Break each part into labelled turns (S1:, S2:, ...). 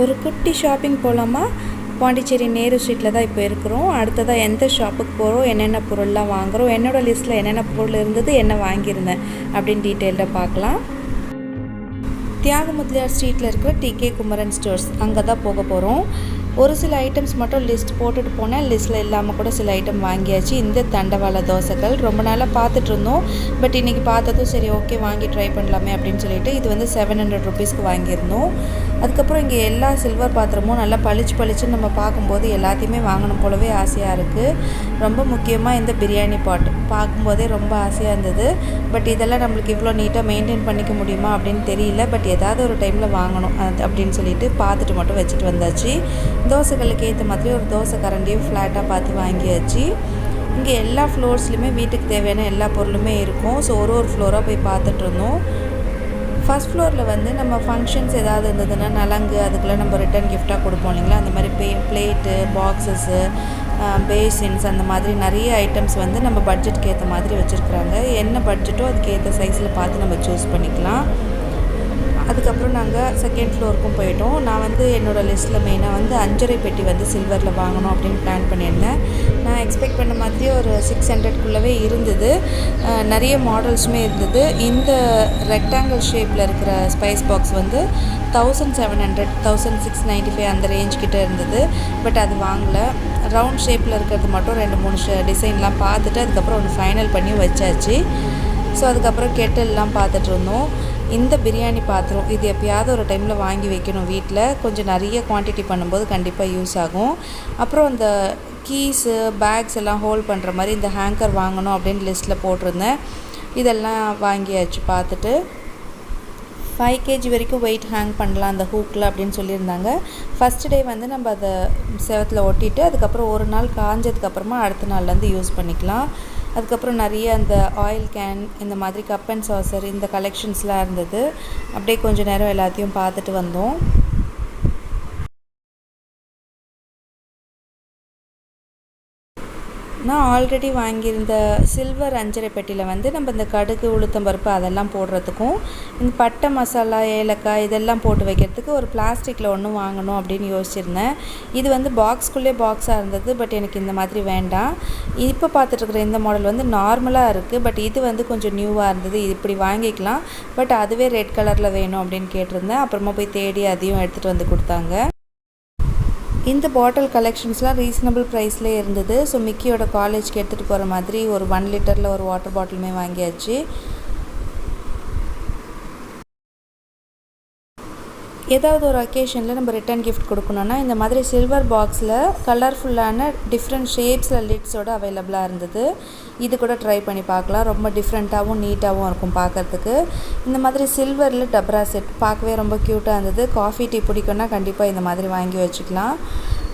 S1: ஒரு குட்டி ஷாப்பிங் போகலாமா பாண்டிச்சேரி நேரு ஸ்ட்ரீட்டில் தான் இப்போ இருக்கிறோம். அடுத்ததாக எந்த ஷாப்புக்கு போகிறோம் என்னென்ன பொருள்லாம் வாங்குகிறோம் என்னோடய லிஸ்ட்டில் என்னென்ன பொருள் இருந்தது? என்ன வாங்கியிருந்தேன்? அப்படின்னு டீட்டெயில்டாக பார்க்கலாம். தியாக முதலியார் ஸ்ட்ரீட்டில் இருக்கிற டிகே குமரன் ஸ்டோர்ஸ் அங்கே தான் போக போகிறோம் ஒரு சில ஐட்டம்ஸ் மட்டும் லிஸ்ட் போட்டுட்டு போனேன். லிஸ்ட்டில் இல்லாமல் கூட சில ஐட்டம் வாங்கியாச்சு. இந்த தண்டவாள தோசைகள் ரொம்ப நாளாக பார்த்துட்டு இருந்தோம். பட் இன்றைக்கி பார்த்ததும் சரி ஓகே வாங்கி ட்ரை பண்ணலாமே அப்படின்னு சொல்லிட்டு இது வந்து செவன் ஹண்ட்ரட் ருபீஸ்க்கு வாங்கியிருந்தோம். அதுக்கப்புறம் இங்கே எல்லா சில்வர் பாத்திரமும் நல்லா பளிச்சு பளிச்சுன்னு நம்ம பார்க்கும்போது எல்லாத்தையுமே வாங்கணும் போலவே ஆசையாக இருக்குது ரொம்ப முக்கியமாக இந்த பிரியாணி பாட் பார்க்கும்போதே ரொம்ப ஆசையாக இருந்தது. பட் இதெல்லாம் நம்மளுக்கு இவ்வளோ நீட்டாக மெயின்டைன் பண்ணிக்க முடியுமா அப்படின்னு தெரியல. பட் ஏதாவது ஒரு டைமில் வாங்கணும் அது அப்படின்னு சொல்லிட்டு பார்த்துட்டு மட்டும் வச்சுட்டு வந்தாச்சு. தோசைகளுக்கு ஏற்ற மாதிரி ஒரு தோசை கரண்டியும் ஃப்ளாட்டாக பார்த்து வாங்கியாச்சு. இங்கே எல்லா ஃப்ளோர்ஸ்லையுமே வீட்டுக்கு தேவையான எல்லா பொருளுமே இருக்கும். ஸோ ஒரு ஒரு ஃப்ளோராக போய் பார்த்துட்டு இருந்தோம். ஃபஸ்ட் ஃப்ளோரில் வந்து நம்ம ஃபங்க்ஷன்ஸ் ஏதாவது இருந்ததுன்னா நலங்கு அதுக்கெல்லாம் நம்ம ரிட்டன் கிஃப்டாக கொடுப்போம் இல்லைங்களா? அந்த மாதிரி பே பிளேட்டு பாக்ஸஸ்ஸு பேசின்ஸ் அந்த மாதிரி நிறைய ஐட்டம்ஸ் வந்து நம்ம பட்ஜெட்க்கு ஏற்ற மாதிரி வச்சுருக்குறாங்க. என்ன பட்ஜெட்டோ அதுக்கேற்ற சைஸில் பார்த்து நம்ம சூஸ் பண்ணிக்கலாம். அதுக்கப்புறம் நாங்கள் செகண்ட் ஃப்ளோருக்கும் போயிட்டோம். நான் வந்து என்னோடய லிஸ்ட்டில் மெயினாக வந்து அஞ்சரை பெட்டி வந்து சில்வரில் வாங்கணும் அப்படின்னு பிளான் பண்ணியிருந்தேன். நான் எக்ஸ்பெக்ட் பண்ண மாதிரியே ஒரு சிக்ஸ் ஹண்ட்ரட்குள்ளவே இருந்தது. நிறைய மாடல்ஸுமே இருந்தது. இந்த ரெக்டாங்கிள் ஷேப்பில் இருக்கிற ஸ்பைஸ் பாக்ஸ் வந்து thousand seven hundred thousand six ninety five அந்த ரேஞ்ச் கிட்டே இருந்தது. பட் அது வாங்கலை. ரவுண்ட் ஷேப்பில் இருக்கிறது மட்டும் ரெண்டு மூணு டிசைன்லாம் பார்த்துட்டு அதுக்கப்புறம் ஒன்று ஃபைனல் பண்ணி வச்சாச்சு. ஸோ அதுக்கப்புறம் கெட்டல்லாம் பார்த்துட்டு இருந்தோம். இந்த பிரியாணி பாத்திரம் இது எப்பயாவது ஒரு டைமில் வாங்கி வைக்கணும் வீட்டில் கொஞ்சம் நிறைய குவான்டிட்டி பண்ணும்போது கண்டிப்பாக யூஸ் ஆகும். அப்புறம் இந்த கீஸு பேக்ஸ் எல்லாம் ஹோல்ட் பண்ணுற மாதிரி இந்த ஹேங்கர் வாங்கணும் அப்படின்னு லிஸ்ட்டில் போட்டிருந்தேன். இதெல்லாம் வாங்கியாச்சு பார்த்துட்டு ஃபைவ் கேஜி வரைக்கும் வெயிட் ஹேங் பண்ணலாம் அந்த ஹூக்கில் அப்படின்னு சொல்லியிருந்தாங்க. ஃபஸ்ட் டே வந்து நம்ம அதை செவத்தில் ஒட்டிட்டு அதுக்கப்புறம் ஒரு நாள் காஞ்சதுக்கப்புறமா அடுத்த நாள்லேருந்து யூஸ் பண்ணிக்கலாம். அதுக்கப்புறம் நிறைய அந்த ஆயில் கேன் இந்த மாதிரி கப் அண்ட் சாசர் இந்த கலெக்ஷன்ஸ்லாம் இருந்தது. அப்படியே கொஞ்சம் நேரம் எல்லாத்தையும் பார்த்துட்டு வந்தோம். நான் ஆல்ரெடி வாங்கியிருந்த சில்வர் அஞ்சரை பெட்டியில் வந்து நம்ம இந்த கடுகு உளுத்தம்பருப்பு அதெல்லாம் போடுறதுக்கும் இந்த பட்டை மசாலா ஏலக்காய் இதெல்லாம் போட்டு வைக்கிறதுக்கு ஒரு பிளாஸ்டிக்கில் ஒன்று வாங்கணும் அப்படின்னு யோசிச்சிருந்தேன். இது வந்து பாக்ஸ்குள்ளே பாக்ஸாக இருந்தது பட் எனக்கு இந்த மாதிரி வேண்டாம். இப்போ பார்த்துட்ருக்குற இந்த மாடல் வந்து நார்மலாக இருக்குது பட் இது வந்து கொஞ்சம் நியூவாக இருந்தது. இது இப்படி வாங்கிக்கலாம் பட் அதுவே ரெட் கலரில் வேணும் அப்படின்னு கேட்டிருந்தேன். அப்புறமா போய் தேடி அதையும் எடுத்துகிட்டு வந்து கொடுத்தாங்க. இந்த பாட்டில் கலெக்ஷன்ஸ்லாம் ரீசனபிள் ப்ரைஸ்லேயே இருந்தது. ஸோ மிக்கியோட காலேஜ்க்கு எடுத்துகிட்டு போகிற மாதிரி ஒரு ஒன் லிட்டரில் ஒரு வாட்டர் பாட்டிலுமே வாங்கியாச்சு. ஏதாவது ஒரு அக்கேஷனில் நம்ம ரிட்டன் கிஃப்ட் கொடுக்கணுன்னா இந்த மாதிரி சில்வர் பாக்ஸில் கலர்ஃபுல்லான டிஃப்ரெண்ட் ஷேப்ஸில் லிட்ஸோடு அவைலபிளாக இருந்தது. இது கூட ட்ரை பண்ணி பார்க்கலாம். ரொம்ப டிஃப்ரெண்ட்டாகவும் நீட்டாகவும் இருக்கும் பார்க்குறதுக்கு. இந்த மாதிரி சில்வரில் டப்ரா செட் பார்க்கவே ரொம்ப க்யூட்டாக இருந்தது. காஃபி டீ பிடிக்கும்னா கண்டிப்பாக இந்த மாதிரி வாங்கி வச்சுக்கலாம்.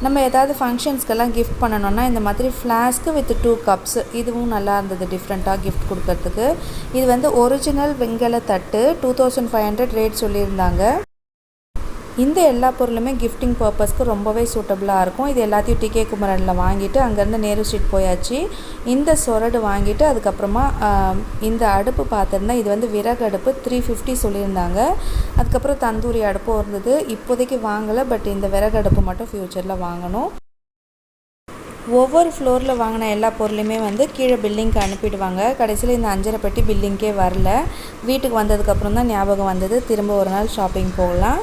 S1: நம்ம ஏதாவது ஃபங்க்ஷன்ஸ்க்கெல்லாம் கிஃப்ட் பண்ணணுன்னா இந்த மாதிரி ஃப்ளாஸ்க்கு வித் டூ கப்ஸ் இதுவும் நல்லா இருந்தது டிஃப்ரெண்ட்டாக கிஃப்ட் கொடுக்கறதுக்கு. இது வந்து ஒரிஜினல் வெங்கல தட்டு two thousand five hundred rate சொல்லியிருந்தாங்க. இந்த எல்லா பொருளுமே கிஃப்டிங் பர்பஸ்க்கு ரொம்பவே சூட்டபுளாக இருக்கும். இது எல்லாத்தையும் டிகே குமரனில் வாங்கிட்டு அங்கேருந்து நேரு ஸ்ட்ரீட் போயாச்சு. இந்த சொரடு வாங்கிட்டு அதுக்கப்புறமா இந்த அடுப்பு பார்த்துருந்தேன். இது வந்து விறகு அடுப்பு த்ரீ ஃபிஃப்டி சொல்லியிருந்தாங்க. அதுக்கப்புறம் தந்தூரி அடுப்பும் இருந்தது. இப்போதைக்கு வாங்கலை பட் இந்த விறகு அடுப்பு மட்டும் ஃப்யூச்சரில் வாங்கணும். ஒவ்வொரு ஃப்ளோரில் வாங்கின எல்லா பொருளையுமே வந்து கீழே பில்லிங்க்கு அனுப்பிடுவாங்க. கடைசியில் இந்த அஞ்சரை பெட்டி பில்லிங்கே வரல. வீட்டுக்கு வந்ததுக்கப்புறம் தான் ஞாபகம் வந்தது. திரும்ப ஒரு நாள் ஷாப்பிங் போகலாம்.